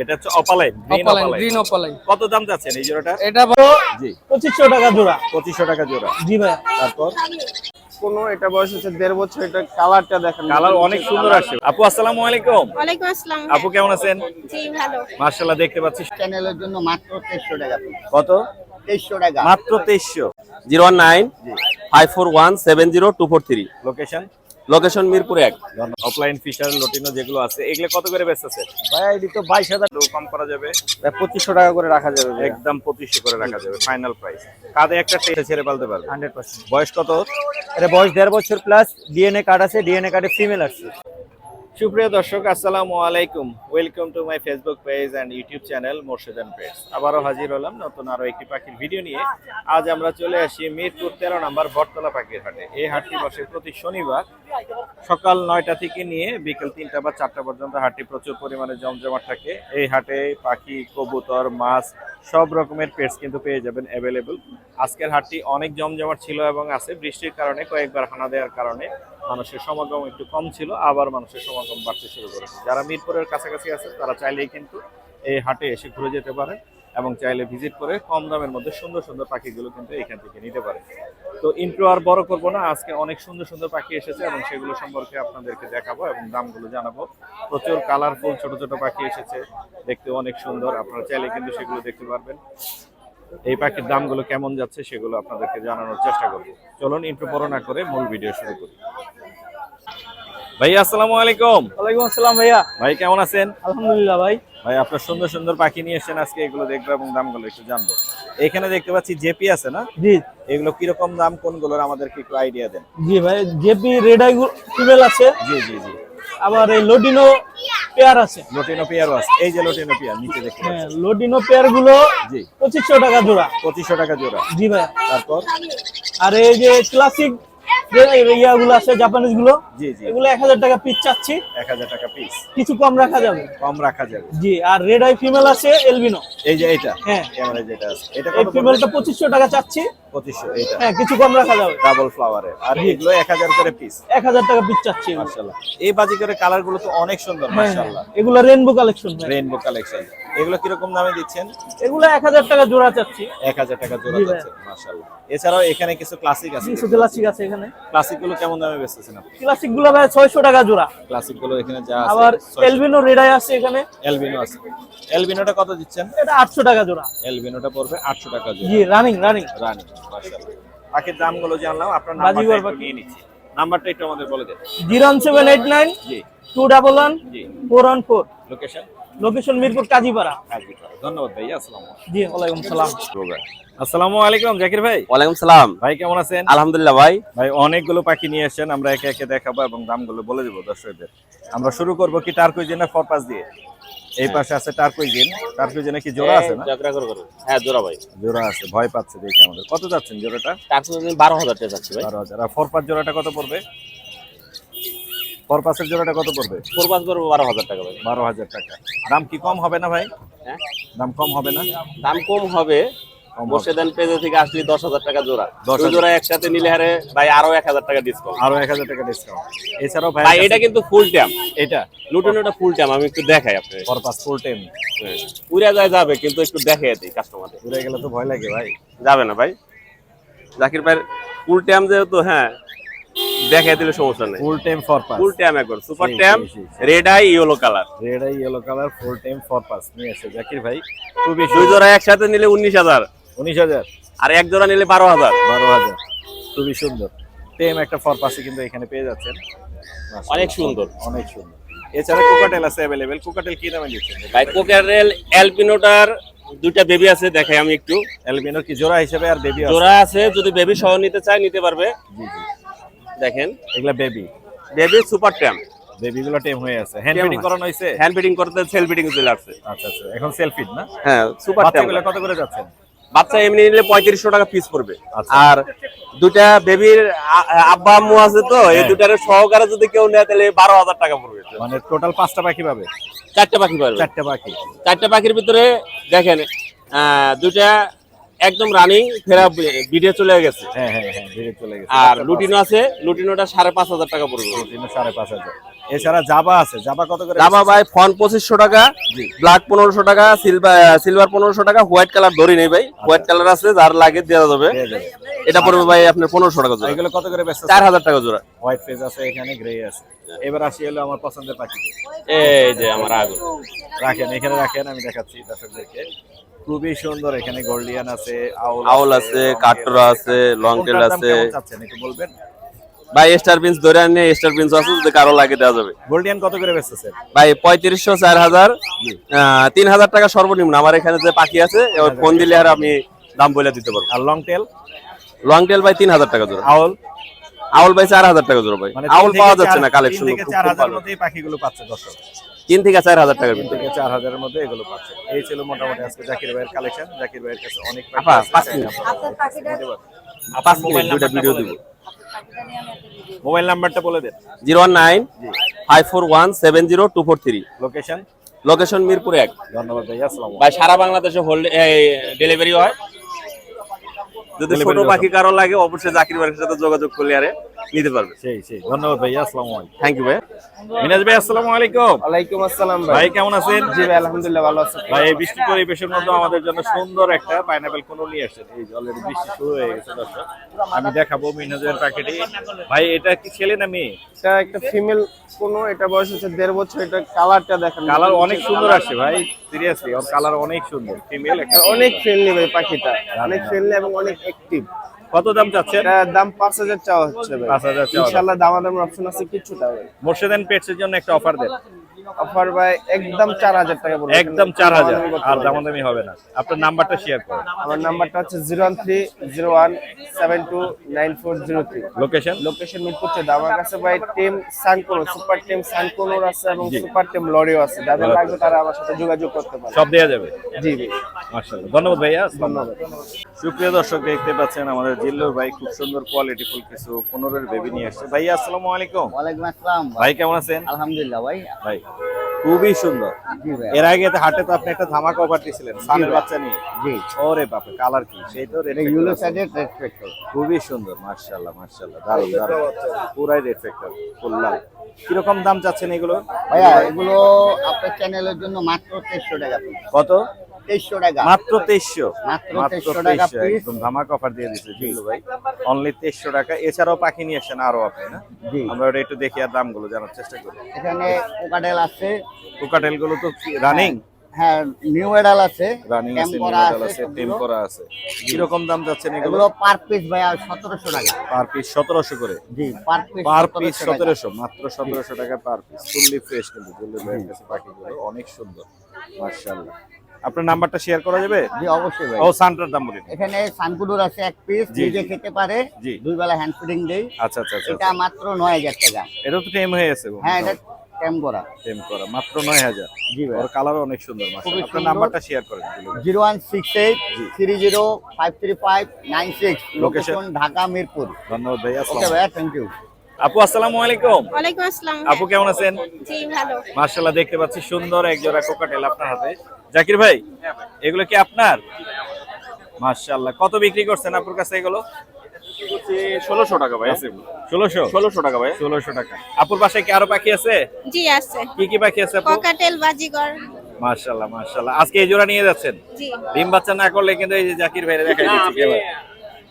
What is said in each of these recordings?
এটা হচ্ছে opaline green opaline green opaline কত দাম যাচ্ছেন এই জোড়াটা? এটা বড় জি। পঁচিশশো টাকা জোড়া। পঁচিশশো টাকা জোড়া। জি ভাইয়া তারপর? কোনো এটা বয়স হচ্ছে দেড় বছর এটা কালারটা দেখেন। কালার অনেক সুন্দর আসছে। আপু আসসালামু আলাইকুম। ওয়ালাইকুম আসসালাম আপু কেমন আছেন? জি ভালো। মার্শাল্লাহ দেখতে পাচ্ছি। চ্যানেলের জন্য মাত্র তেইশশো টাকা। কত? তেইশশো টাকা। মাত্র তেইশশো। Zero one nine five four one seven zero two four three. Location location Mirpur এক। অফলাইন ফিশার লটিনো যেগুলো আছে এগুলো কত করে বেচতেছে? ভাই এটি তো বাইশ হাজার। কম করা যাবে। পঁচিশশো টাকা করে রাখা যাবে একদম পঁচিশশো করে রাখা যাবে ফাইনাল প্রাইস কাঁধে একটা টেস্টে ছেড়ে পালতে পারবে। Hundred percent. বয়স কত এটা বয়স দেড় বছর প্লাস ডিএনএ কার্ড আছে ডিএনএ কার্ডে ফিমেল আসছে। সুপ্রিয় দর্শক, আসসালামু আলাইকুম। Welcome to my Facebook page and YouTube channel Morshedan page আবারও হাজির হলাম নতুন আরও একটি পাখির ভিডিও নিয়ে। আজ আমরা চলে আসি মিরপুর তেরো নম্বর বটতলা পাখির হাটে। এই হাটটি বসে প্রতি শনিবার সকাল নয়টা থেকে নিয়ে বিকেল তিনটা বা চারটা পর্যন্ত হাটটি প্রচুর পরিমাণে জমজমাট থাকে। এই হাটে পাখি, কবুতর, মাছ, সব রকমের পেটস কিন্তু পেয়ে যাবেন অ্যাভেলেবল আজকের হাটটি অনেক জমজমাট ছিল এবং আছে। বৃষ্টির কারণে কয়েকবার হানা দেওয়ার কারণে মানুষের সমাগম একটু কম ছিল, আবার মানুষের সমাগম বাড়তে শুরু করেছে। যারা মিরপুরের কাছাকাছি আছে, তারা চাইলেই কিন্তু এই হাটে এসে ঘুরে যেতে পারে এবং চাইলে ভিজিট করে কম দামের মধ্যে সুন্দর সুন্দর পাখিগুলো কিন্তু এখান থেকে নিতে পারে। তো ইন্ট্রো আর বড় করব না, আজকে অনেক সুন্দর সুন্দর পাখি এসেছে এবং সেগুলো সম্পর্কে আপনাদেরকে দেখাবো এবং দামগুলো জানাব। প্রচুর কালারফুল ছোট ছোট পাখি এসেছে, দেখতে অনেক সুন্দর, আপনারা চাইলে কিন্তু সেগুলো দেখতে পারবেন। এই পাখির দামগুলো কেমন যাচ্ছে সেগুলো আপনাদেরকে জানানোর চেষ্টা করব। চলুন ইন্ট্রো না করে মূল ভিডিও শুরু করি। ভাই আসসালামু আলাইকুম। ওয়ালাইকুম আসসালাম ভাইয়া। ভাই কেমন আছেন? আলহামদুলিল্লাহ ভাই। ভাই আপনার সুন্দর সুন্দর পাখি নিয়ে এসেছেন আজকে এগুলো দেখব এবং দামগুলো একটু জানব। এখানে দেখতে পাচ্ছি জেপি আছে না? জি। এগুলো কীরকম দাম কোনগুলোর আমাদেরকে একটু আইডিয়া দেন। জি ভাই জেপি রেড আই আছে। জি জি জি। আবার এই লোডিনো পেয়ার আছে। লোটিনো পেয়ারও আছে। এই যে লোটিনো পেয়ার নিচে দেখতে হ্যাঁ লোটিনো লোডিনো পেয়ারগুলো জি। পঁচিশশো টাকা জোড়া। পঁচিশশো টাকা জোড়া। জি ভাই। তারপর? আর এই যে ক্লাসিক ইয়াগুলো আছে জাপানিজগুলো জি জি। এগুলো এক হাজার টাকা পিস চাচ্ছি। এক হাজার টাকা পিস কিছু কম রাখা যাবে। কম রাখা যাবে। জি আর রেড আই ফিমেল আছে এলবিনো এই যে হ্যাঁ। ক্যামেরা যেটা আছে। এটা এই ফিমেলটা পঁচিশশো টাকা চাচ্ছি। পঁচিশশো এইটা। হ্যাঁ কিছু কম রাখা যাবে। ডাবল আর এগুলো এক হাজার করে পিস এক হাজার টাকা পিস চাচ্ছি মার্শাল্লাহ এই বাজিকারের কালারগুলো তো অনেক সুন্দর হ্যাঁ মার্শাল্লাহ এগুলো রেনবো কালেকশন রেনবো কালেকশন এগুলো কীরকম দামে দিচ্ছেন? এগুলো এক হাজার টাকা জোড়া চাচ্ছি। এক হাজার টাকা জোড়া। যাচ্ছে মার্শাল্লাহ এছাড়াও এখানে কিছু ক্লাসিক আছে? কিছু ক্লাসিক আছে এখানে। ক্লাসিকগুলো কেমন দামে বেচতেছেন আপনি? ক্লাসিকগুলো ভাই ছয়শো টাকা জোড়া। ক্লাসিকগুলো এখানে যা আবার এলবিনো রেডাই আছে এখানে। এলবিনো আছে। এলবিনোটা কত দিচ্ছেন? এটা আটশো টাকা জোড়া। এলবিনোটা পড়বে আটশো টাকা জোড়া। জি রানিং রানিং রানি মার্শাল্লাহ পাখির দামগুলো জানলাম আপনার নাম্বারটা নিয়ে নিচ্ছি। নাম্বারটা একটু আমাদের বলে দেন। জিরো সেভেন এইট নাইন জি। টু ডাবল ওয়ান জি। Four one four. Location location Mirpur Kazipara. ধন্যবাদ ভাই আসসালামু আলাইকুম। জি ওয়ালাইকুম সালাম। আসসালামু আলাইকুম জাকির ভাই। ওয়ালাইকুম সালাম। ভাই কেমন আছেন? আলহামদুলিল্লাহ ভাই। ভাই অনেকগুলো পাখি নিয়ে এসেছেন আমরা একে একে দেখাবো এবং দামগুলো বলে দেবো দর্শকদের। আমরা শুরু করব কি টার্কুইজিন না ফরপাস দিয়ে? এই পাশে আছে টার্কুইজিন টার্কুইজিনে কি জোড়া আছে না? যাত্রা করে করে হ্যাঁ জোড়া ভাই। জোড়া আছে ভয় পাচ্ছে দেখে আমাদের। কত যাচ্ছেন জোড়াটা? বারো হাজার টাকা যাচ্ছে ভাই। বারো হাজার। আর ফরপাস জোড়াটা কত পড়বে? ফরপাসের জোড়াটা কত পড়বে? করব বারো হাজার টাকা ভাই। বারো হাজার টাকা। দাম কি কম হবে না ভাই? হ্যাঁ? দাম কম হবে না? দাম কম হবে। মোর্শেদান পেজে থেকে আসলে দশ হাজার টাকা জোড়া। 10,000 দুই জোড়া একসাথে নিলে হারে ভাই আরও এক হাজার টাকা ডিসকাউন্ট আরও এক হাজার টাকা ডিসকাউন্ট এছাড়াও ভাই এটা কিন্তু ফুল ট্যাম এটা? লুটেনোটা ফুল ট্যাম আমি একটু দেখাই ফুল টাইম উড়ে যায় যাবে কিন্তু একটু দেখাই দিই কাস্টমারদের ঘুরে গেলে তো ভয় লাগে ভাই। যাবে না ভাই। জাকির ভাই ফুল ট্যাম যেহেতু হ্যাঁ দেখাই দিলে সমস্যা নেই। ফুল টাইম ফরপাস ফুল ট্যাম একবার। সুপার জি। Red eye yellow colour red eye yellow colour full time forpus নিয়ে এসে জাকির ভাই। খুবই দুই জোড়া একসাথে নিলে উনিশ হাজার। উনিশ হাজার। আর এক জোড়া নিলে বারো হাজার। বারো হাজার। খুবই সুন্দর। টেম একটা ফরপাসে কিন্তু এখানে পেয়ে যাচ্ছেন। অনেক সুন্দর। অনেক সুন্দর। এছাড়া কোকাটেল আছে অ্যাভেলেবেল কোকাটেল কি দামে দিচ্ছেন? ভাই কোকারেল এলপিনোটার দুইটা বেবি আছে দেখাই আমি একটু। অ্যালবিনোর কি জোড়া হিসেবে আর বেবি জোড়া আছে যদি বেবি সহ নিতে চায় নিতে পারবে। জি জি। দেখেন। এগুলা baby baby super tame baby গুলো টেম হয়ে আছে। হ্যান্ড ফিডিং করানো হয়েছে? হ্যান্ড ফিডিং করতে সেল ফিডিং চলে আসছে। আচ্ছা আচ্ছা। এখন সেলফিড না? হ্যাঁ সুপার ট্যাম বাচ্চাগুলো কত করে যাচ্ছেন বাচ্চা এমনি নিলে পঁয়ত্রিশশো টাকা পিস পড়বে। আচ্ছা। আর দুটা বেবির আব্বা আম্মু আছে তো এই হ্যাঁ। দুটার সহকারে যদি কেউ নেয় তাহলে বারো হাজার টাকা পড়বে। মানে টোটাল পাঁচটা পাখি পাবে? চারটা পাখি পারবে চারটে পাখি। চারটা পাখির ভিতরে দেখেন আহ, দুটা একদম রানিং ফেরা ভিডিও চলে গেছে। হ্যাঁ হ্যাঁ হ্যাঁ ধীরে চলে গেছে। আর লুটিনো আছে লুটিনোটা সাড়ে পাঁচ হাজার টাকা পড়বে। লুটিনো সাড়ে পাঁচ হাজার। এছাড়া জাবা আছে। জাবা কত করে? জামা ভাই ফন পঁচিশশো টাকা ব্ল্যাক পনেরোশো টাকা সিলভার সিলভার পনেরোশো টাকা হোয়াইট কালার ধরি নেই ভাই। হোয়াইট কালার আছে যার লাগে দেওয়া যাবে। এটা পড়বে ভাই আপনার পনেরোশো টাকা জোড়া। এগুলো কত করে চার হাজার টাকা জোড়া। হোয়াইট ফেজ আছে এখানে গ্রে আছে। এবার আসি হলো আমার পছন্দের পাখি। এই যে আমার আগুন রাখেন এখানে রাখেন আমি দেখাচ্ছি দর্শকদেরকে। খুবই সুন্দর এখানে গোল্ডিয়ান আছে আউল আছে কাটরা আছে। লং টেল কোনটার দাম আছে একটু বলবেন? ভাই স্টার পিন্স ধরে স্টার পিন্স আছে যদি কারও লাগে দেওয়া যাবে। গোল্ডিয়ান কত করে ভাই পঁয়ত্রিশশো চার হাজার তিন হাজার টাকা সর্বনিম্ন। আমার এখানে যে পাখি আছে ফোন দিলে আর আমি দাম বলে দিতে পারব। আর লং টেল লং টেল ভাই তিন হাজার টাকা জোড়া। আউল আউল ভাই চার হাজার টাকা জোড়া ভাই। মানে আউল পাওয়া যাচ্ছে না কালেকশন পাখিগুলো পাচ্ছে দর্শক। তিন থেকে চার হাজার টাকার তিন ভিতরে থেকে চার হাজারের মধ্যে এগুলো পাচ্ছে। এই ছিল মোটামুটি আজকে জাকির ভাইয়ের কালেকশন জাকির ভাইয়ের কাছে অনেক। পাঁচ মিনিট। দুইটা ভিডিও দিব। মোবাইল নাম্বারটা বলে দেন। Zero one nine five four one seven zero two four three. Location location Mirpur এক। ধন্যবাদ ভাই আসসালাম ভাই সারা বাংলাদেশে হোল্ড ডেলিভারি হয়। যদি ছোট পাখি কারও লাগে অবশ্যই জাকির ভাইয়ের সাথে যোগাযোগ করলে আরে নিতে পারবে। সেই সেই। ধন্যবাদ ভাই আসসালামু আলাইকুম। থ্যাংক ইউ ভাই। মিনাজ ভাই আসসালামু আলাইকুম। ওয়ালাইকুম আসসালাম ভাই। কেমন আছেন? জি ভাই আলহামদুলিল্লাহ ভালো আছি। ভাই এই বৃষ্টি পরিবেশের মধ্যে আমাদের জন্য সুন্দর একটা পাইনাপেল কোন নিয়ে আসছেন। এই জলের বৃষ্টি শুরু হয়ে গেছে দর্শক। আমি দেখাবো মিনাজের প্যাকেটে ভাই এটা কি ছেলে না মেয়ে? এটা একটা ফিমেল কোন এটা বয়স হচ্ছে দেড় বছর। এটা কালারটা দেখেন। কালার অনেক সুন্দর আসছে ভাই সিরিয়াসলি ওর কালার অনেক সুন্দর। ফিমেল একটা অনেক ফ্রেন্ডলি ভাই পাখিটা। অনেক ফ্রেন্ডলি এবং অনেক অ্যাক্টিভ কত দাম চাচ্ছেন? দাম পাঁচ হাজার চাওয়া হচ্ছে ভাই। 5,000 চাওয়া। দাম। ইনশাল্লাহ দামাদামের অপশন আছে কিছুটা মোর্শেদান পেটসের জন্য একটা অফার দেন। অফার ভাই একদম চার হাজার টাকা পড়বে একদম চার হাজার। আর। দামাদামি হবে না। আপনার নাম্বারটা শেয়ার করুন। আমার নাম্বারটা হচ্ছে zero one three zero one seven two nine four zero three. Location location Mirpur চোদ্দ। আমার কাছে ভাই tame sun conure super tame সানকোনোর আছে এবং সুপার টিম লরিও আছে। যাদের লাগবে তারা আমার সাথে যোগাযোগ করতে পারে সব দেওয়া যাবে? জি ভাই মাশাআল্লাহ। ধন্যবাদ ভাইয়া। ধন্যবাদ। সুপ্রিয় দর্শক দেখতে পাচ্ছেন আমাদের জিল্লুর ভাই খুব সুন্দর কোয়ালিটি ফুল কিছু পনেরোর বেবি নিয়ে আসছে। ভাইয়া আসসালামু আলাইকুম। ওয়ালাইকুম আসসালাম। ভাই কেমন আছেন? আলহামদুলিল্লাহ ভাই। ভাই খুবই সুন্দর। এর আগে তো হাটে তো আপনি একটা ধামাকা অফার দিয়েছিলেন সানের বাচ্চা নিয়ে। জি। ওরে বাপে কালার কি? সেই তো এটা ইউলো। সাইডের রেসপেক্ট খুবই সুন্দর মার্শাল্লাহ মার্শাল্লাহ দারুণ দারুণ। পুরাই রেড ফ্যাক্টর ফুল লাল। কীরকম দাম চাচ্ছেন এগুলো? ভাইয়া এগুলো আপনার চ্যানেলের জন্য মাত্র তেইশশো টাকা। কত? তেইশশো টাকা। মাত্র তেইশশো? মাত্র মাত্র 2300 টাকা একদম ধামাকা অফার দিয়ে দিচ্ছে জিল্লু ভাই। অনলি তেইশশো টাকা। এছাড়াও পাখি নিয়ে আসছেন আরও আপনি না? আমরা ওটা একটু দেখি আর দামগুলো জানার চেষ্টা করি। এখানে কোকাটেল আছে। কোকাটেলগুলো তো রানিং হ্যাঁ নিউ এডাল আছে। রানিং আছে আছে কীরকম দাম যাচ্ছেন এগুলো? পার পিস টাকা। পার পিস সতেরোশো করে? জি পার পিস পার পিস সতেরোশো মাত্র সতেরোশো টাকা পার পিস ফুললি ফ্রেশ কিন্তু কাছে পাখিগুলো অনেক সুন্দর। মার্শাল্লাহ আপনার নাম্বারটা শেয়ার করা যাবে? জি অবশ্যই ভাই। ও সানটার দাম বলি এখানে সানকুডুর আছে এক পিস জি, নিজে খেতে পারে। দুই বেলা হ্যান্ড ফিডিং দেই। আচ্ছা আচ্ছা আচ্ছা এটা মাত্র নয় হাজার টাকা। এটা তো টেম হয়ে গেছে হ্যাঁ এটা টেম করা। টেম করা মাত্র নয় হাজার। জি ভাই। ওর কালার অনেক সুন্দর মাশাআল্লাহ। আপনার নাম্বারটা শেয়ার করেন জুলি ভাই। Zero one six eight three zero five three five nine six. Location? Location Dhaka Mirpur. ধন্যবাদ ভাই ওকে আসসালাম ভাইয়া থ্যাংক ইউ আপু আসসালামু আলাইকুম। ওয়ালাইকুম আসসালাম। আপু কেমন আছেন? জি ভালো। দেখতে পাচ্ছি সুন্দর এক জোড়া কোকাটেল আপনার হাতে। জাকির ভাই এগুলো কি আপনার? মার্শাল্লাহ কত বিক্রি করছেন আপুর কাছে এগুলো? ষোলোশো টাকা ভাই। ষোলোশো? ষোলোশো টাকা ভাই। ষোলোশো টাকা। আপুর বাসায় কি আরও পাখি আছে? জি আছে। কি কি পাখি আছে আপু? বাজিগর। মার্শাল্লাহ মার্শাল্লাহ আজকে এই জোড়া নিয়ে যাচ্ছেন? জি। ডিম বাচ্চা না করলে কিন্তু এই যে জাকির ভাইরে দেখাই দিচ্ছি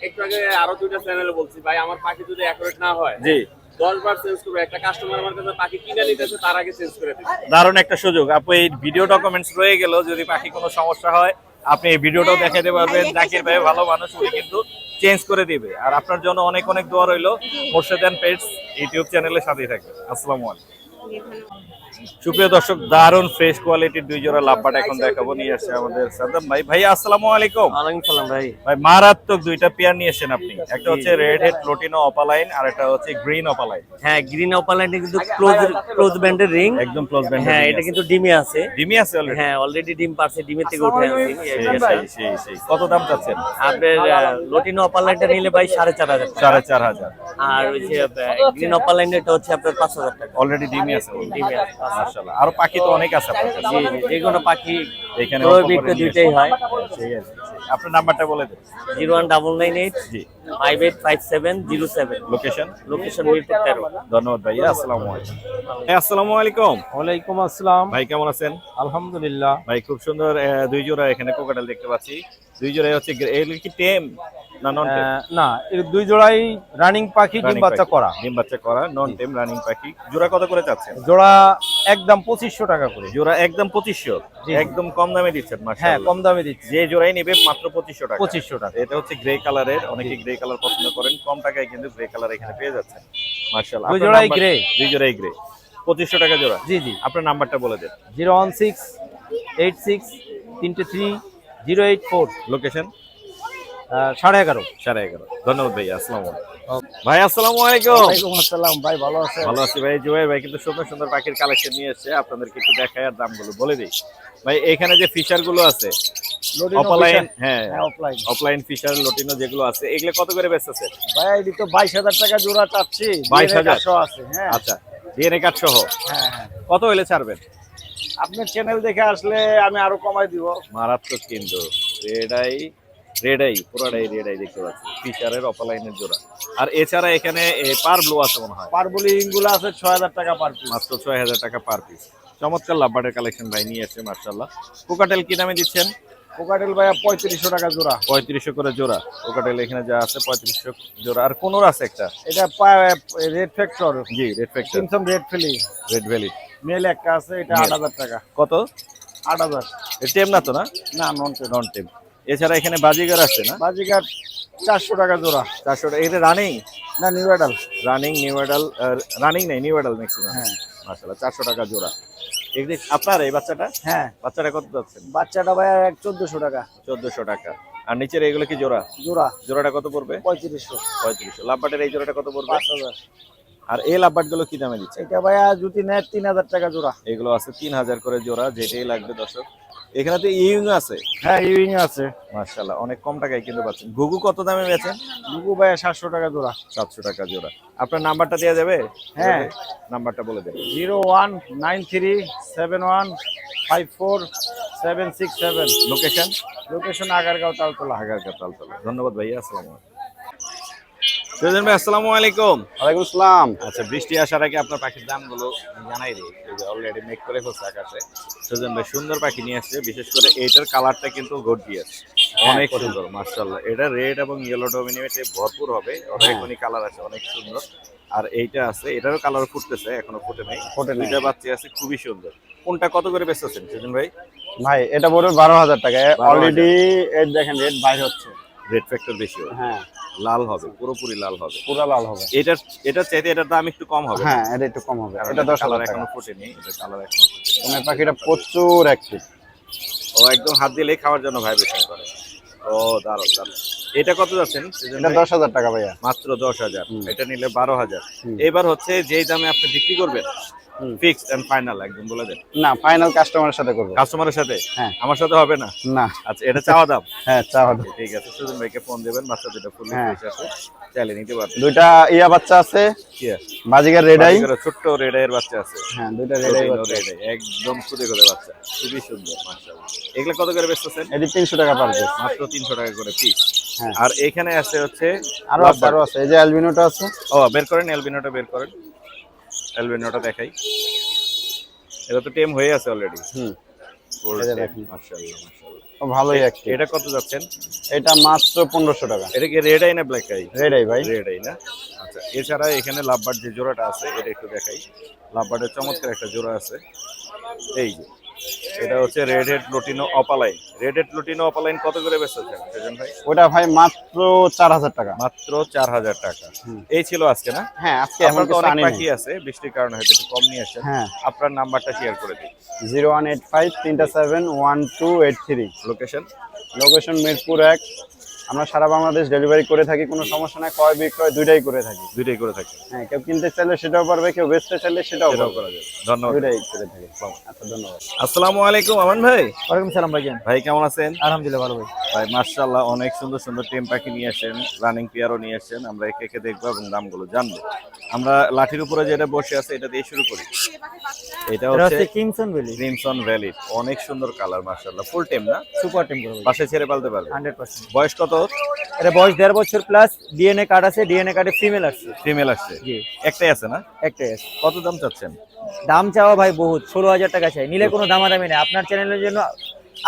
একটু আগে আরও দুইটা চ্যানেলে বলছি ভাই আমার পাখি যদি অ্যাকুরেট না হয় জি। দশ চেঞ্জ করবে একটা কাস্টমার আমার কাছে পাখি কিনে নিতেছে তার আগে চেঞ্জ করে দারুণ একটা সুযোগ। আপু এই ভিডিও ডকুমেন্টস রয়ে গেল যদি পাখি কোনো সমস্যা হয় আপনি এই ভিডিওটাও দেখাতে পারবেন। জাকির ভাই ভালো মানুষ উনি কিন্তু চেঞ্জ করে দিবে। আর আপনার জন্য অনেক অনেক দোয়া রইল। মোর্শেদান পেটস ইউটিউব চ্যানেলের সাথেই থাকবে আসসালামু আলাইকুম। সুপ্রিয় দর্শক দারুণ ফ্রেশ কোয়ালিটির দুই জোড়া লাভবাট এখন দেখাবো নিয়ে আসছে আমাদের সাদ্দাম ভাই। ভাই আসসালামু আলাইকুম। ওয়ালাইকুম সালাম ভাই। ভাই মারাত্মক দুইটা পেয়ার নিয়ে এসেছেন আপনি। একটা হচ্ছে রেড হেড প্লোটিনো অপালাইন আর একটা হচ্ছে গ্রিন অপালাইন হ্যাঁ গ্রিন অপালাইনটা কিন্তু ক্লোজ ক্লোজ ব্যান্ডের রিং একদম ক্লোজ ব্যান্ড হ্যাঁ এটা কিন্তু ডিমে আছে। ডিমি আছে অলরেডি হ্যাঁ অলরেডি ডিম পারছে ডিমের থেকে উঠে সেই কত দাম চাচ্ছেন? আপনার লটিনো অপালাইনটা নিলে ভাই সাড়ে চার হাজার টাকা। সাড়ে চার হাজার। আর ওই যে গ্রিন অপালাইনটা হচ্ছে আপনার পাঁচ হাজার টাকা। অলরেডি ডিমি আছে। ডিমে আছে। মাশাআল্লাহ। আরও পাখি তো অনেক আছে জি যে কোনো পাখি এখানে দুইটাই হয়। সেই আর কি, সেই। আপনার নাম্বারটা বলে দেন। Zero one double nine eight জি। Five eight five seven zero seven. Location location Mirpur তেরো। ধন্যবাদ ভাইয়া আসসালামু আলাইকুম। এই, আসসালামু আলাইকুম। ওয়ালাইকুম আসসালাম। ভাই কেমন আছেন? আলহামদুলিল্লাহ। ভাই খুব সুন্দর আহ, দুই জোড়া এখানে কোকাটেল দেখতে পাচ্ছি। দুই জোড়াই হচ্ছে এগুলো কি টেম? না এর দুই জোড়াই রানিং পাখি ডিম বাচ্চা করা। ডিম বাচ্চা করা নন টেম রানিং পাখি। জোড়া কত করে চাচ্ছেন? জোড়া একদম পঁচিশশো টাকা করে। জোড়া একদম পঁচিশশো? একদম কম দামে দিচ্ছেন হ্যাঁ কম দামে দিচ্ছি। যে জোড়াই নেবে মাত্র পঁচিশশো টাকা। পঁচিশশো টাকা। এটা হচ্ছে গ্রে কালারের অনেকে গ্রে কালার পছন্দ করেন কম টাকায় কিন্তু গ্রে কালার এখানে পেয়ে যাচ্ছেন। দুই জোড়াই গ্রে দুই জোড়াই গ্রে পঁচিশশো টাকা জোড়া। জি জি। আপনার নাম্বারটা বলে দেন। Zero one six eight six তিনটে three zero eight four. Location সাড়ে এগারো সাড়ে এগারো। ধন্যবাদ ভাই আসসালামু ভাই আসসালামু আলাইকুম। ওয়ালাইকুম আসসালাম ভাই ভালো আছে ভালো আছি ভাই জুবাই ভাই কিন্তু সুন্দর সুন্দর পাখির কালেকশন নিয়ে এসেছে। আপনাদেরকে একটু দেখাই আর দামগুলো বলে দিই। ভাই এখানে যে ফিশারগুলো আছে অফলাইন হ্যাঁ অফলাইন অফলাইন ফিশার লটিনো যেগুলো আছে এগুলো কত করে বেচতেছে? ভাই এটি তো টাকা জোড়া চাচ্ছি 22,000 একশো আছে হ্যাঁ। আচ্ছা ডিএনএ কার্ড সহ হ্যাঁ হ্যাঁ। কত হলে ছাড়বেন? আপনার চ্যানেল দেখে আসলে আমি আরও কমাই দিব। মারাত্মক কিন্তু। রেডাই রেডাই পুরাটাই রেডাই দেখতে পাচ্ছি। ফিশারের অফলাইনের জোড়া। আর এছাড়া এখানে পার ব্লু আছে মনে হয়? পারবলি ইনগুলো আছে ছয় হাজার টাকা পার পিস মাত্র ছয় হাজার টাকা পার পিস চমৎকার লাভবার্ডের কালেকশন ভাই নিয়ে এসে মার্শাল্লাহ কোকাটেল কি দামে দিচ্ছেন? কোকাটেল ভাইয়া পঁয়ত্রিশশো টাকা জোড়া। পঁয়ত্রিশশো করে জোড়া। কোকাটেল এখানে যা আছে পঁয়ত্রিশশো জোড়া। আর কোনোর আছে একটা? এটা রেড ফ্যাক্টর জি রেড ফ্যাক্টর সিমসম রেড ফিলি রেড ভ্যালি মেল একটা আছে এটা আট হাজার টাকা। কত? আট হাজার। টেম না তো না? না নন টেন নন টেম এছাড়া এখানে বাজিগার আছে না? বাজিকার চারশো টাকা জোড়া। চারশো টাকা এটা রানিং না new adult running new adult running নেই নিউ এডাল ম্যাক্সিমাম হ্যাঁ। মাশাআল্লাহ চারশো টাকা জোড়া। আপনার এই বাচ্চাটা? হ্যাঁ। বাচ্চাটা কত যাচ্ছেন বাচ্চাটা ভাইয়া এক চোদ্দশো টাকা। চোদ্দশো টাকা। আর নিচের এগুলো কি জোড়া? জোড়া। জোড়াটা কত পড়বে? পঁয়ত্রিশশো। পঁয়ত্রিশশো। লাভবাটের এই জোড়াটা কত পড়বে? পাঁচ হাজার। আর এই লাভবাটগুলো কি দামে দিচ্ছে? এটা ভাইয়া যদি নেয় তিন হাজার টাকা জোড়া। এগুলো আছে তিন হাজার করে জোড়া যেটাই লাগবে দর্শক। এখানে তো ইউং আছে? হ্যাঁ ইউইং আছে। মার্শাল্লাহ অনেক কম টাকায় কিনতে পাচ্ছেন। ঘুঘু কত দামে বেচেন? দুগু ভাইয়া সাতশো টাকা জোড়া। সাতশো টাকা জোড়া। আপনার নাম্বারটা দেওয়া যাবে? হ্যাঁ। নাম্বারটা বলে দেন। Zero one nine three seven one five four seven six seven. Location location Agargaon Taltola. আগারকা Taltola. ধন্যবাদ ভাইয়া আসসালামু আলাইকুম। সুজন ভাই আসসালামু আলাইকুম। ওয়ালাইকুম আসসালাম। আচ্ছা বৃষ্টি আসার আগে আপনার পাখির দামগুলো জানাই দিই। যে অলরেডি মেক করে ফেলছে আকাশে। সুজন ভাই সুন্দর পাখি নিয়ে আসছে বিশেষ করে এইটার কালারটা কিন্তু গর্জিয়াস অনেক সুন্দর মার্শাল্লাহ এটা রেড এবং ইয়েলো ডমিনেটে ভরপুর হবে। কালার আছে অনেক সুন্দর। আর এইটা আছে এটারও কালার ফুটতেছে এখনও ফুটে নাই। ফুটে। দুইটা বাচ্চা আছে খুবই সুন্দর। কোনটা কত করে বেচতেছেন সুজন ভাই? ভাই এটা পড়বে বারো হাজার টাকা। অলরেডি এর দেখেন রেট বাইর হচ্ছে। রেড ফ্যাক্টর বেশি হবে। হ্যাঁ। লাল হবে পুরোপুরি লাল হবে। পুরো লাল হবে। এটার এটার চাইতে এটার দাম একটু কম হবে। হ্যাঁ এটা একটু কম হবে। এটা দশ কালার হাজার এখনও ফুটেনি এটা কালার এখনও তোমার পাখিটা প্রচুর অ্যাক্টিভ ও একদম হাত দিলেই খাওয়ার জন্য ভাইব্রেশন করে। ও দারুণ দারুণ। এটা কত যাচ্ছেন? এটা দশ হাজার টাকা ভাইয়া। মাত্র দশ হাজার। এটা নিলে বারো হাজার। এবার হচ্ছে যেই দামে আপনি বিক্রি করবেন। ফিক্সড এন্ড ফাইনাল একদম বলে দেন। না ফাইনাল কাস্টমারের সাথে করব। কাস্টমারের সাথে? হ্যাঁ। আমার সাথে হবে না? না। আচ্ছা এটা চাওয়া দাম? হ্যাঁ চাওয়া দাও। ঠিক আছে সুজন ভাইকে ফোন দেবেন বাচ্চা দুটো ফুল হ্যাঁ। আছে চাইলে নিতে পারবেন। দুইটা ইয়া বাচ্চা আছে? বাজিকার রেডাই ছোট্ট রেডাইয়ের বাচ্চা আছে। হ্যাঁ দুইটা রেডাই red একদম খুদে খুদে বাচ্চা খুবই সুন্দর মাশাআল্লাহ। এগুলো কত করে বেচতেছেন? এটি তিনশো টাকা পার পিস মাত্র তিনশো টাকা করে পিস হ্যাঁ। আর এখানে আছে হচ্ছে আরও আরও আছে এই যে অ্যালবিনোটা আছে। ও বের করেন এলবিনোটা বের করেন। এলবিনোটা দেখাই। এটা তো টেম হয়ে আছে অলরেডি হুম। ভালোই অ্যাক্টিভ এটা কত যাচ্ছেন? এটা মাত্র পনেরোশো টাকা। এটা কি রেড আই না ব্ল্যাক আই রেডাই ভাই। রেড আই না? আচ্ছা এছাড়া এখানে লাভবার যে জোড়াটা আছে এটা একটু দেখাই। লাভবার্ডের চমৎকার একটা জোড়া আছে। এই যে এটা হচ্ছে red head lutino opaline red head lutino opaline কত করে বেচতেছেন সেজন ভাই? ওটা ভাই মাত্র চার হাজার টাকা। মাত্র চার হাজার টাকা। এই ছিল আজকে না? হ্যাঁ আজকে এমন তো অনেক পাখি আছে বৃষ্টির কারণে হয়তো একটু কম নিয়ে আসছেন হ্যাঁ। আপনার নাম্বারটা শেয়ার করে দিন। জিরো ওয়ান এইট ফাইভ তিনটা seven one two eight three. Location location Mirpur এক। আমরা সারা বাংলাদেশ ডেলিভারি করে থাকি কোনো সমস্যা নাই ক্রয় বিক্রয় দুইটাই করে থাকি। দুইটাই করে থাকি। হ্যাঁ কেউ কিনতে চাইলে সেটাও পারবে কেউ বেচতে চাইলে সেটাও করা যাবে। ধন্যবাদ। দুইটাই করে থাকি। আচ্ছা ধন্যবাদ। আসসালামু আলাইকুম আমান ভাই। ওয়ালাইকুম সালাম ভাইজান ভাই কেমন আছেন? আলহামদুলিল্লাহ ভালো ভাই ভাই মার্শাল্লাহ অনেক সুন্দর সুন্দর টেম পাখি নিয়ে আসেন রানিং পেয়ারও নিয়ে আসেন। আমরা একে একে দেখব এবং দামগুলো জানব। আমরা লাঠির উপরে যেটা বসে আছে এটা দিয়ে শুরু করি। এটা হচ্ছে কিমসন ভ্যালি ক্রিমসন ভ্যালি অনেক সুন্দর কালার মার্শাল্লাহ ফুল টেম না? সুপার টেম করবে পাশে ছেড়ে পালতে পারবে। Hundred percent. বয়স কত এটা বয়স দেড় বছর প্লাস ডিএনএ কার্ড আছে ডিএনএ কার্ডে ফিমেল আসছে। ফিমেল আসছে। জি। একটাই আছে না? একটাই আছে। কত দাম চাচ্ছেন? দাম চাওয়া ভাই বহুত ষোলো হাজার টাকা চাই। নিলে কোনো দামাদামি নেই। আপনার চ্যানেলের জন্য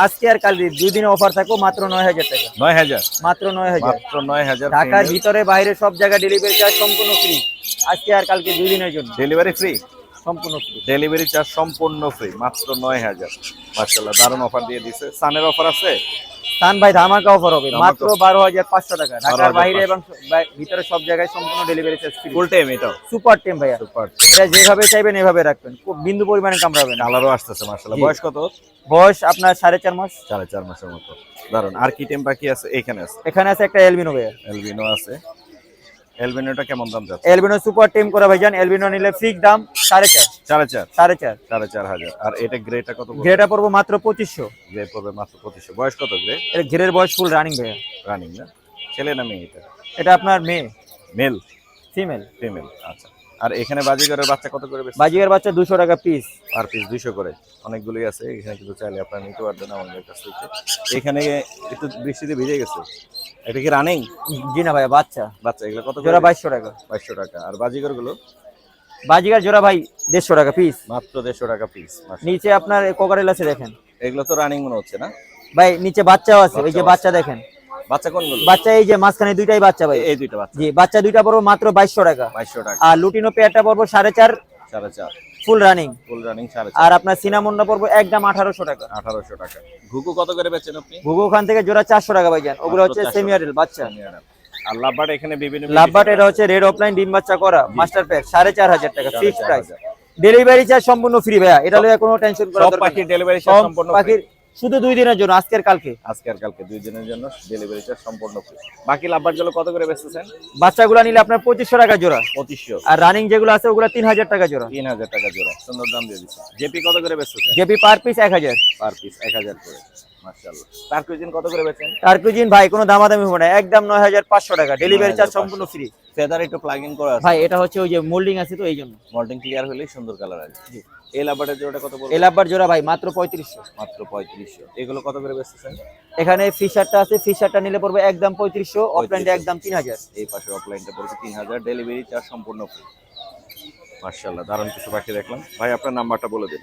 আজকে আর কাল দুই দিনে অফার থাকো মাত্র নয় হাজার টাকা। নয় হাজার? মাত্র নয় হাজার। মাত্র নয় হাজার ঢাকার ভিতরে বাইরে সব জায়গায় ডেলিভারি চার্জ সম্পূর্ণ ফ্রি আজকে আর কালকে দুই দিনের জন্য। ডেলিভারি ফ্রি সম্পূর্ণ ফ্রি ডেলিভারি চার্জ সম্পূর্ণ ফ্রি মাত্র নয় হাজার। মার্শাল্লাহ দারুণ অফার দিয়ে দিছে। সানের অফার আছে? স্থান ভাই ধামাকা অফার হবে। মাত্র বারো হাজার পাঁচশো টাকা। ঢাকার বাইরে এবং ভিতরে সব জায়গায় সম্পূর্ণ delivery charge free full time এটাও। সুপার টেম ভাইয়া। সুপার এটা যেভাবে চাইবেন এভাবে রাখবেন। খুব বিন্দু পরিমাণে কামড়াবে না। আসতেছে মার্শাল্লাহ বয়স কত? বয়স আপনার সাড়ে চার মাস। সাড়ে চার মাসের মতো। দারুণ। আর কি টেম পাখি আছে? এখানে আছে। এখানে আছে একটা এলবিনো ভাইয়া। এলবিনো আছে। এলবিনোটা কেমন দাম যাচ্ছে? এলবিনো সুপার টিম করা ভাইজান। এলবিনো নিলে ফিক্স দাম সাড়ে চার। সাড়ে চার? সাড়ে চার। সাড়ে চার হাজার। আর এটা গ্রেটা কত গ্রেটা পড়বে? মাত্র পঁচিশশো। গ্রে পড়বে মাত্র 2500 বয়স কত গ্রে এর ঘেরের বয়স ফুল রানিং ভাইয়া। রানিং না? ছেলে না মেয়ে এটা? এটা আপনার মেয়ে। মেল ফিমেল ফিমেল আচ্ছা। আর এখানে বাজিগরের বাচ্চা কত করে বাজিকার বাচ্চা দুশো টাকা পিস আর পিস দুইশো করে। অনেকগুলোই আছে এখানে কিন্তু চাইলে আপনারা নিতে পারবেন আমাদের কাছ থেকে। এখানে একটু বৃষ্টিতে ভিজে গেছে। এটা কি রানিং জি না ভাইয়া বাচ্চা। বাচ্চা এগুলো কত জোড়া বাইশশো টাকা। বাইশশো টাকা। আর বাজিগরগুলো বাজিকার জোড়া ভাই দেড়শো টাকা পিস মাত্র দেড়শো টাকা পিস নিচে আপনার কোকারেল আছে দেখেন। এগুলো তো রানিং মনে হচ্ছে না? ভাই নিচে বাচ্চাও আছে ওই যে বাচ্চা দেখেন। বাচ্চা কোনগুলো? বাচ্চা এই যে মাঝখানে দুইটাই বাচ্চা ভাই। এই দুইটা বাচ্চা। জি বাচ্চা দুইটা পড়ব মাত্র বাইশশো টাকা। বাইশশো টাকা। আর লুটিনো পেয়ারটা পড়ব সাড়ে চার সাড়ে চার। Full running. ফুল রানিং সাড়ে আর আপনার সিনামন্ডা পড়ব একদম আঠারোশো টাকা। আঠারোশো টাকা। ঘুঘু কত করে বেচেন আপনি? ঘুঘু ওখান থেকে জোড়া চারশো টাকা ভাই যান। ওগুলো হচ্ছে 400 সেমিয়ারেল বাচ্চা। আর লাভবাট এখানে বিভিন্ন লাভবাট এটা হচ্ছে রেড অফলাইন ডিম বাচ্চা করা মাস্টার প্যাক সাড়ে চার হাজার টাকা প্রাইস ডেলিভারি চার্জ সম্পূর্ণ ফ্রি ভাইয়া। এটা লইয়া কোনো টেনশন করা দরকার ডেলিভারি সব সম্পূর্ণ পাখির শুধু দুই দিনের জন্য আজকের কালকে? আজকে আর কালকে দুই দিনের জন্য ডেলিভারি চার্জ সম্পূর্ণ ফ্রি বাকি লাভবাটগুলো কত করে বেচতেছেন? বাচ্চাগুলো নিলে আপনার পঁচিশশো টাকা জোড়া। পঁচিশশো। আর রানিং যেগুলো আছে ওগুলো তিন হাজার টাকা জোড়া। তিন হাজার টাকা জোড়া সুন্দর দাম দিয়ে দিচ্ছে জেপি কত করে বেচতেছেন? জেপি পার পিস এক হাজার। পার পিস এক হাজার করে মার্শাল্লাহ কত করে বেচেন? আর ভাই কোনো দামাদামি হবে না একদম নয় হাজার পাঁচশো টাকা। ডেলিভারি চার্জ সম্পূর্ণ ফ্রি ফেদার একটু প্লাগ ইন করা আছে। ভাই এটা হচ্ছে ওই যে মোল্ডিং আছে তো এই জন্য। মল্টিং ক্লিয়ার হলেই সুন্দর কালার আছে এই লাভবাটের জোড়াটা কত বলব এল আব্বার জোড়া ভাই মাত্র পঁয়ত্রিশশো। মাত্র পঁয়ত্রিশশো। এগুলো কত করে বেচতেছেন এখানে ফিশারটা আছে ফিশারটা নিলে পড়বে একদম পঁয়ত্রিশশো অফলাইনটা একদম তিন হাজার। এই পাশে অফলাইনটা তিন হাজার ডেলিভারি চার্জ সম্পূর্ণ ফ্রি মার্শাল্লাহ দারুণ কিছু পাখি দেখলাম। ভাই আপনার নাম্বারটা বলে দিন।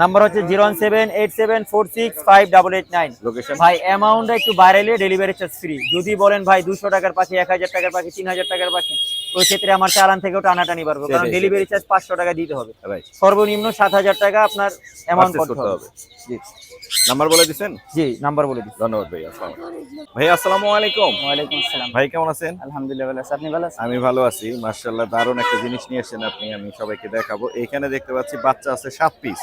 নাম্বার হচ্ছে zero one seven eight seven four six five double eight nine. Location ভাই অ্যামাউন্টটা একটু বাড়াইলে ডেলিভারি চার্জ ফ্রি যদি বলেন ভাই দুশো টাকার পাখি এক হাজার টাকার পাখি তিন হাজার টাকার পাখি ওই ক্ষেত্রে আমার চালান থেকেও টানাটানি পারব কারণ ডেলিভারি চার্জ পাঁচশো টাকা দিতে হবে। সর্বনিম্ন সাত হাজার টাকা আপনার অ্যামাউন্ট করতে হবে। জি। নাম্বার বলে দিছেন? জি নাম্বার বলে দিচ্ছি ধন্যবাদ ভাই আসসালাম ভাই আসসালামু আলাইকুম। ওয়ালাইকুম আসসালাম। ভাই কেমন আছেন? আলহামদুলিল্লাহ ভালো আছি। আপনি ভালো আছেন? আমি ভালো আছি। মার্শাল্লাহ দারুণ একটা জিনিস নিয়ে এসেছেন আপনি আমি সবাইকে দেখাবো। এখানে দেখতে পাচ্ছি বাচ্চা আছে সাত পিস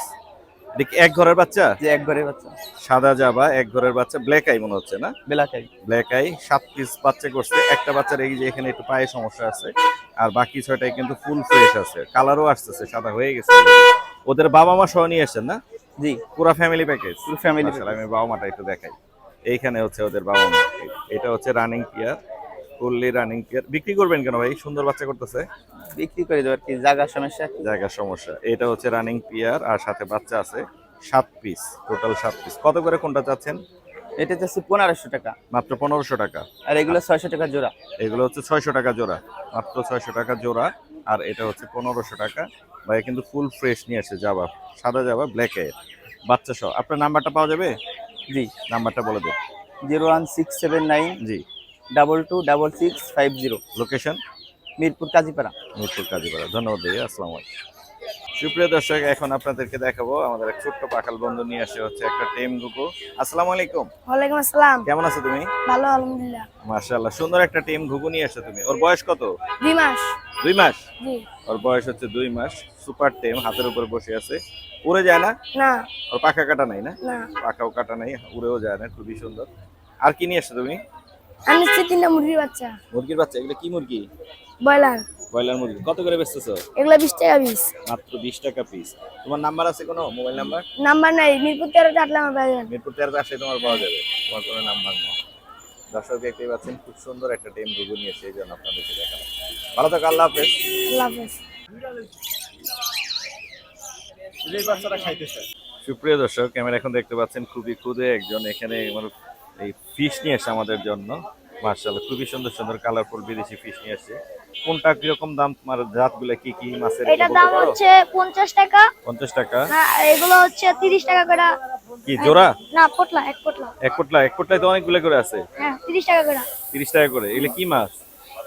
দেখ এক ঘরের বাচ্চা? যে এক ঘরের বাচ্চা। সাদা জাবা এক ঘরের বাচ্চা ব্ল্যাক আই মনে হচ্ছে না? বেলাকাই ব্ল্যাক আই সাত পিস বাচ্চা করছে। একটা বাচ্চার এই যে এখানে একটু পায়ে সমস্যা আছে আর বাকি ছয়টাই কিন্তু ফুল ফ্রেশ আছে। কালারও আসতেছে সাদা হয়ে গেছে। ওদের বাবা মা সহ নিয়ে এসেছেন না? জি। পুরো ফ্যামিলি প্যাকেজ পুরো family আমি বাবা মাটা একটু দেখাই। এইখানে হচ্ছে ওদের বাবা মা এটা হচ্ছে running pair fully running pair বিক্রি করবেন কেন ভাই? সুন্দর বাচ্চা করতেছে? বিক্রি করে দেবো আর কি জায়গার সমস্যা? জায়গার সমস্যা। এটা হচ্ছে রানিং পিয়ার আর সাথে বাচ্চা আছে সাত পিস টোটাল সাত পিস কত করে কোনটা চাচ্ছেন? এটা হচ্ছে পনেরোশো টাকা। মাত্র পনেরোশো টাকা। আর এগুলো ছয়শো টাকা জোড়া। এগুলো হচ্ছে ছয়শো টাকা জোড়া। মাত্র ছয়শো টাকা জোড়া। আর এটা হচ্ছে পনেরোশো টাকা। ভাই কিন্তু ফুল ফ্রেশ নিয়ে আসে যাবা সাদা যাবা ব্ল্যাক এর। বাচ্চা সহ। আপনার নাম্বারটা পাওয়া যাবে? জি। নাম্বারটা বলে দেন। Zero one six seven nine জি। Double two double six five zero. Location Mirpur Kazipara. Mirpur Kazipara. ধন্যবাদ ভাইয়া আসসালামু আলাইকুম। সুপ্রিয় দর্শক এখন আপনাদেরকে দেখাবো আমাদের এক ছোট্ট পাখাল বন্ধু নিয়ে আসে হচ্ছে একটা টেম গুকু আসসালামু আলাইকুম। ওয়ালাইকুম আসসালাম। কেমন আছো তুমি? ভালো আলহামদুলিল্লাহ। মাশাআল্লাহ সুন্দর একটা টেম ঘুঘু নিয়ে আসো তুমি। ওর বয়স কত? দুই মাস। দুই মাস? ওর বয়স হচ্ছে দুই মাস সুপার টেম হাতের উপরে বসে আছে। উড়ে যায় না? না। ওর পাখা কাটা নাই না? পাখাও কাটা নাই উড়েও যায় না খুবই সুন্দর। আর কি নিয়ে আসছো তুমি? আমি তিনটা মুরগির বাচ্চা। মুরগির বাচ্চা এগুলো কি মুরগি? ব্রয়লার। ব্রয়লার মুরগি। কত করে বেচতেছো? এগুলো বিশ টাকা পিস মাত্র বিশ টাকা পিস তোমার নাম্বার আছে কোনো? Mobile number? নাম্বার নাই মিরপুর আটলাম আমার মিরপুর আসলে তোমার পাওয়া যাবে। তোমার কোনো নাম্বার নেই। দর্শক দেখতে পাচ্ছেন খুব সুন্দর একটা টেম রুগু নিয়ে সেই জন্য আপনাদেরকে দেখালাম ভালো থাকো আল্লাহ হাফেজ। আল্লাহ হাফেজ। সুপ্রিয় দর্শক ক্যামেরা এখন দেখতে পাচ্ছেন খুবই খুদে একজন এখানে মানে এই ফিশ নিয়ে আসে আমাদের জন্য। মার্শাল খুবই সুন্দর সুন্দর কালারফুল বিদেশি ফিশ নিয়ে আসছে কোনটা কীরকম দাম তোমার জাতগুলো কি কি মাছের এটার দাম হচ্ছে পঞ্চাশ টাকা। পঞ্চাশ টাকা। হ্যাঁ এগুলো হচ্ছে তিরিশ টাকা করে। কি জোড়া? না পটলা এক পটলা। এক কোটলা এক কোটলায় তো অনেকগুলো করে আছে। হ্যাঁ তিরিশ টাকা করে। তিরিশ টাকা করে। এগুলো কি মাছ?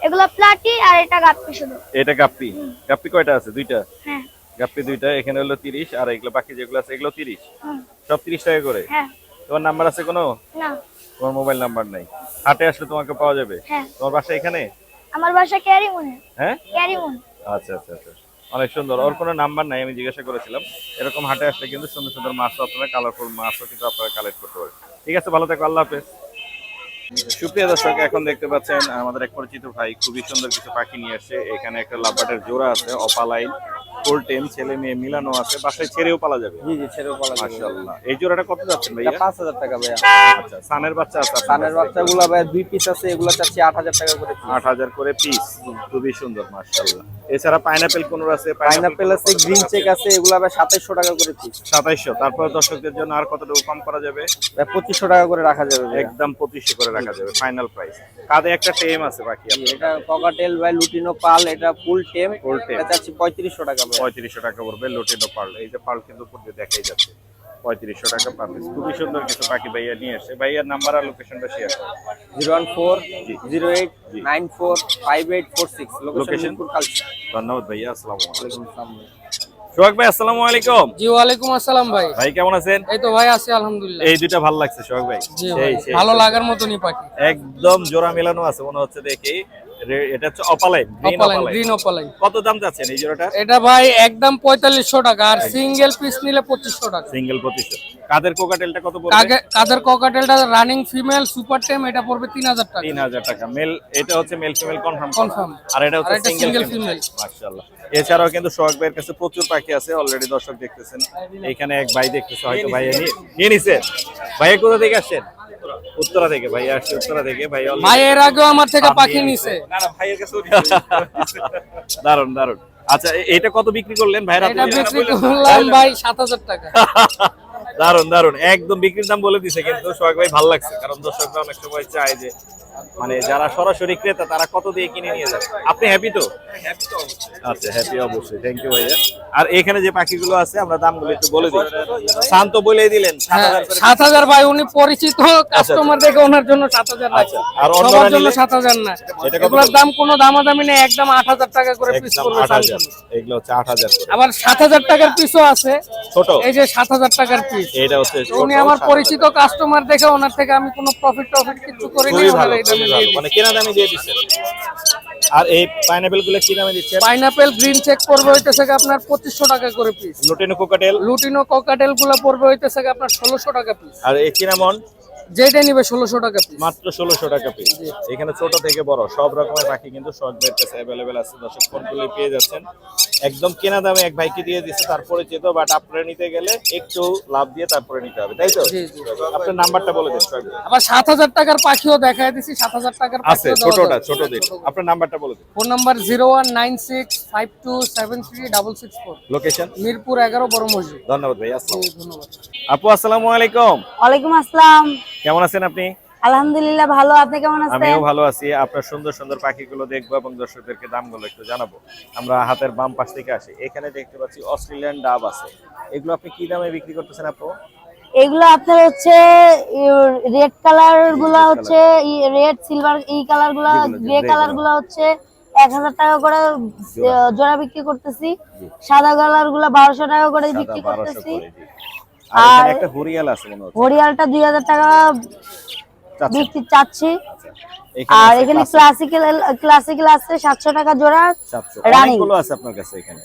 এগুলো প্লাটি আর এটা গাপ্পি শুধু। এটা গাপ্পি। গাপ্পি কয়টা আছে? দুইটা? হ্যাঁ। গাপ্পি দুইটা এখানে হলো তিরিশ আর এগুলো বাকি যেগুলো আছে এগুলো তিরিশ। হুম, সব তিরিশ টাকা করে? হ্যাঁ। তোমার নাম্বার আছে কোনো? না। তোমার মোবাইল নাম্বার নাই। হাটে আসলে তোমাকে পাওয়া যাবে? হ্যাঁ। তোমার বাসা এখানে? আমার বাসা ক্যারিমুন। হ্যাঁ? ক্যারিমুন। আচ্ছা আচ্ছা আচ্ছা। অনেক সুন্দর। ওর কোনো নাম্বার নাই আমি জিজ্ঞাসা করেছিলাম। এরকম হাটে আসলে কিন্তু সুন্দর সুন্দর মাছ আপনারা কালারফুল মাছও কিন্তু আপনারা কালেক্ট করতে পারেন। ঠিক আছে ভালো থাকো আল্লাহ হাফেজ। সুপ্রিয় দর্শক এখন দেখতে পাচ্ছেন আমাদের এক পরিচিত ভাই খুবই সুন্দর কিছু পাখি নিয়ে আসছে এখানে একটা লাভবাটের জোড়া আছে অপালাইন। ফুল টেম ছেলে মেয়ে মিলানো আছে বাসায় ছেড়েও পালা যাবে। জি জি ছেড়ে বলা যাবে। মাশাআল্লাহ। এই জোড়াটা কত যাচ্ছেন ভাইয়া? এটা পাঁচ হাজার টাকা ভাইয়া। আচ্ছা সানের বাচ্চা আছে কাছে? বাচ্চাগুলো ভাইয়া দুই পিস আছে এগুলো চাচ্ছি আট হাজার টাকা করে আট হাজার করে পিস খুবই সুন্দর মাশাআল্লাহ। এছাড়া পাইনাপেল কোন আছে? পাইনাপেল আছে গ্রিন চেক আছে এগুলো ভাই সাতাইশশো টাকা করে পিস সাতাইশশো। তারপর দর্শকদের জন্য আর কতটুকু কম করা যাবে? ভাই পঁচিশশো টাকা করে রাখা যাবে একদম পঁচিশশো করে রাখা যাবে ফাইনাল প্রাইস কাঁধে একটা টেম আছে বাকি এটা ককাটেল ভাই লুটিনো পাল এটা ফুল টেম Full tame। এটা চাচ্ছি পঁয়ত্রিশশো টাকা ভাই পঁয়ত্রিশশো টাকা পড়বে লোটিনো পার্ল। এই যে পার্ল কিন্তু উপর দিয়ে দেখাই যাচ্ছে। পঁয়ত্রিশশো টাকা পার পিস খুবই সুন্দর কিছু পাখি ভাইয়া নিয়ে আসে ভাইয়ার নাম্বার আর লোকেশনটা share zero one four zero eight nine four five eight four six. Location ধন্যবাদ ভাইয়া আসসালামু আলাইকুম। সোহাগ ভাই আসসালামু আলাইকুম। জি ওয়ালাইকুম আসসালাম ভাই। ভাই কেমন আছেন? এই তো ভাই আছি আলহামদুলিল্লাহ। এই দুইটা ভালো লাগছে সোহাগ ভাই। ভালো লাগার মতনই পাখি। একদম জোড়া মেলানো আছে মনে হচ্ছে দেখি এটা হচ্ছে অপালাইন অপালাইন গ্রিন অপালাইন কত দাম যাচ্ছেন এই জোড়াটা? এটা ভাই একদম পঁয়তাল্লিশশো টাকা আর সিঙ্গেল পিস নিলে পঁচিশশো টাকা। সিঙ্গেল পঁচিশশো। কাদের কোকাটেলটা কত পড়বে? কাদের ককাটেলটা রানিং ফিমেল সুপার টেম এটা পড়বে তিন হাজার টাকা। তিন হাজার টাকা। মেল এটা হচ্ছে মেল ফিমেল কনফার্ম Confirm। আর এটা হচ্ছে সিঙ্গেল ফিমেল মাশাআল্লাহ। এছাড়াও কিন্তু সোহাগ ভাইয়ের কাছে প্রচুর পাখি আছে অলরেডি দর্শক দেখতেছেন। এখানে এক ভাই দেখতেছে হয়তো ভাইয়া নিয়ে নিছে। ভাইয়া কোথা থেকে আসছেন? উত্তরা থেকে ভাই আসছে উত্তরা থেকে। ভাই already- ভাই এর আগেও আমার থেকে পাখি নিছে। না না ভাইয়ের কাছে দারুণ দারুণ আচ্ছা এটা কত বিক্রি করলেন ভাইরা এটা বিক্রি করলাম ভাই সাত হাজার টাকা। দারুণ দারুণ একদম বিক্রির দাম বলে দিছে কিন্তু সোহাগ ভাই ভালো লাগছে কারণ দর্শকরা অনেক সময় চায় যে মানে যারা সরাসরি ক্রেতা তারা কত দিয়ে কিনে নিয়ে যায়? আপনি হ্যাপি তো? আচ্ছা হ্যাপি অবশ্যই। থ্যাংক ইউ ভাইয়া। আর এখানে যে পাখিগুলো আছে আমরা দামগুলো একটু বলে দিই। শান্ত বলেই দিলেন সাত হ্যাঁ, হাজার। সাত হাজার ভাই উনি পরিচিত কাস্টমার দেখে ওনার জন্য সাত হাজার আচ্ছা, আর সবার জন্য সাত হাজার না এগুলোর? দাম কোনো দামাদামি নেই একদম আট হাজার টাকা করে পিস করবে। এগুলো হচ্ছে আট হাজার আবার সাত হাজার টাকার পিসও আছে। ছোট? এই যে সাত হাজার টাকার পিস এটা হচ্ছে উনি আমার পরিচিত কাস্টমার দেখে ওনার থেকে আমি কোনো প্রফিট টফিট কিছু করিনি দামে দিয়ে ভালো মানে কেনা দামে দিয়ে দিচ্ছেন আর এই পাইনাপেলগুলো কি দামে দিচ্ছেন পাইনাপেল গ্রিন চেক পড়বে হইতেছে আপনার পঁচিশশো টাকা করে পিস লুটিনো কোকাটেল লুটিনো কোকাটেলগুলো পড়বে হইতেছে আপনার ষোলোশো টাকা পিস আর এই চিনামন যেটা নিবে ষোলোশো টাকা পিস মাত্র ষোলোশো টাকা পিস এখানে ছোট থেকে বড় সব রকমের পাখি কিন্তু কাছে অ্যাভেলেবেল আছে। দর্শক ফোন করলে পেয়ে যাচ্ছেন। একদম কেনা দামে এক ভাইকে দিয়ে দিচ্ছে তারপরে যেত বাট আপনারা নিতে গেলে একটু লাভ দিয়ে তারপরে নিতে হবে তাই তো। আপনার নাম্বারটা বলে দিন আবার সাত হাজার টাকার পাখিও দেখায় দিছি সাত হাজার টাকার আছে ছোটটা ছোটদের আপনার নাম্বারটা বলে দিন। Phone number zero one nine six five two seven three double six four location Mirpur এগারো বড় মসজিদ। ধন্যবাদ ভাই আসসালাম আপু আসসালামু আলাইকুম। ওয়ালাইকুম আসসালাম। কেমন আছেন আপনি? আলহামদুলিল্লাহ ভালো। আপনি কেমন আছেন? আমিও ভালো আছি। আপনার সুন্দর সুন্দর পাখিগুলো দেখব এবং দর্শকদেরকে দামগুলো একটু জানাব। আমরা হাতের বাম পাশ থেকে আসি। এখানে দেখতে পাচ্ছি অস্ট্রেলিয়ান ডাব আছে। এগুলো আপনি কি দামে বিক্রি করতেছেন আপু? এগুলো আপনার হচ্ছে রেড কালারগুলা হচ্ছে রেড সিলভার এই কালারগুলা গ্রে কালারগুলা হচ্ছে এক হাজার টাকা করে জোড়া। বিক্রি করতেছি। সাদা কালারগুলা বারোশো টাকা করে বিক্রি করতেছি। আর একটা হরিয়াল আছে মনে হচ্ছে। হরিয়ালটা দুই হাজার টাকা চাচ্ছেন? বিক্রি চাচ্ছি। আর এখানে ক্লাসিক্যাল ক্লাসিক্যাল আছে সাতশো টাকা জোড়া 700 running। অনেকগুলো আছে আপনার কাছে এখানে।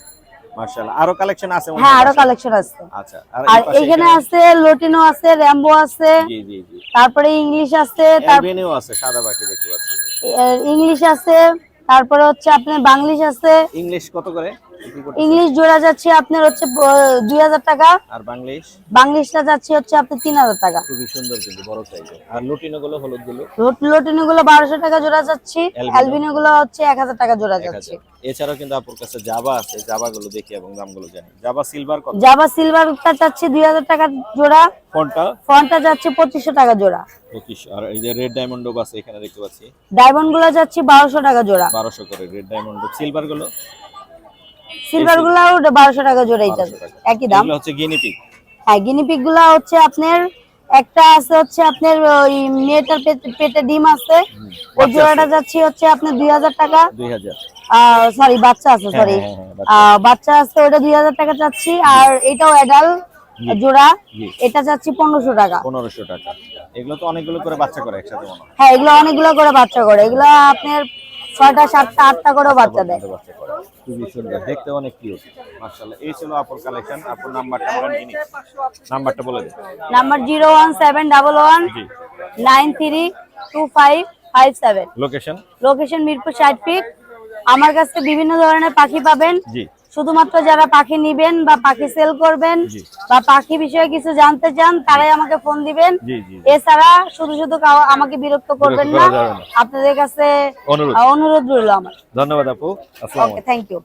মাশাআল্লাহ আরও কালেকশন আছে হ্যাঁ আরও কালেকশন আছে। আচ্ছা আর এখানে আছে লোটিনো আছে র্যাম্বো আছে। জি জি জি। তারপরে ইংলিশ আছে তার অ্যালবিনিও আছে সাদা পাখি দেখতে পাচ্ছি। ইংলিশ আছে তারপরে হচ্ছে আপনার বাংলিশ আছে। ইংলিশ কত করে? ইংলিশ জোড়া যাচ্ছে আপনার হচ্ছে দুই হাজার টাকা। আর বাংলিশ? বাংলিশটা যাচ্ছে হচ্ছে আপনার তিন হাজার টাকা। খুবই সুন্দর কিন্তু বড় সাইজের। আর লুটিনো গুলো হলুদগুলো লোটিনো গুলো বারোশো টাকা জোড়া যাচ্ছে। অ্যালবিনো? গুলো হচ্ছে এক হাজার টাকা জোড়া যাচ্ছে। এছাড়াও কিন্তু আপুর কাছে জাবা আছে জাবা গুলো দেখি এবং দামগুলো জানি। জাবা সিলভার কত? জাবা সিলভারটা যাচ্ছে দুই হাজার টাকা জোড়া। কোনটা ফন্টটা যাচ্ছে পঁচিশশো টাকা জোড়া। পঁচিশ আর এই যে রেড ডায়মন্ড আছে এখানে দেখতে পাচ্ছি। ডায়মন্ডগুলো যাচ্ছে বারোশো টাকা জোড়া। বারোশো করে রেড ডায়মন্ড সিলভারগুলো? সিলভারগুলো বারোশো টাকা জোড়াই 1200 যাচ্ছে টাকা। একই দাম। এগুলো হচ্ছে গিনিপিক হ্যাঁ গিনিপিগগুলা হচ্ছে আপনার একটা আছে হচ্ছে আপনার ওই মেয়েটার পেটে ডিম আছে। ওই জোড়াটা যাচ্ছে হচ্ছে আপনার দুই হাজার টাকা। দুই হাজার। সরি বাচ্চা আছে সরি হ্যাঁ, হ্যাঁ, বাচ্চা। বাচ্চা আছে ওটা দুই হাজার টাকা চাচ্ছি আর এটাও অ্যাডাল জোড়া। এটা চাচ্ছি পনেরোশো টাকা। পনেরোশো টাকা। এগুলো তো অনেকগুলো করে বাচ্চা করে একসাথে হ্যাঁ এগুলো অনেকগুলো করে বাচ্চা করে। এগুলো আপনার ছয়টা সাতটা আটটা করে বাচ্চা দেয়। পর্যন্ত বাচ্চা করে। খুবই সুন্দর দেখতে অনেক কিউট মাশাআল্লাহ। এই ছিল আপুর কালেকশন আপুর নাম্বারটা বলেন যিনি। নাম্বারটা বলে দিন। Number zero one seven double one জি। Nine three two five five seven. Location location Mirpur fit আমার কাছে বিভিন্ন ধরনের পাখি পাবেন। জি। শুধুমাত্র যারা পাখি নিবেন বা পাখি সেল করবেন বা পাখি বিষয়ে কিছু জানতে চান তারাই আমাকে ফোন দিবেন। এছাড়া শুধু শুধু আমাকে বিরক্ত করবেন না। আপনাদের কাছে অনুরোধ। রইল আমার। ধন্যবাদ আপু। Thank you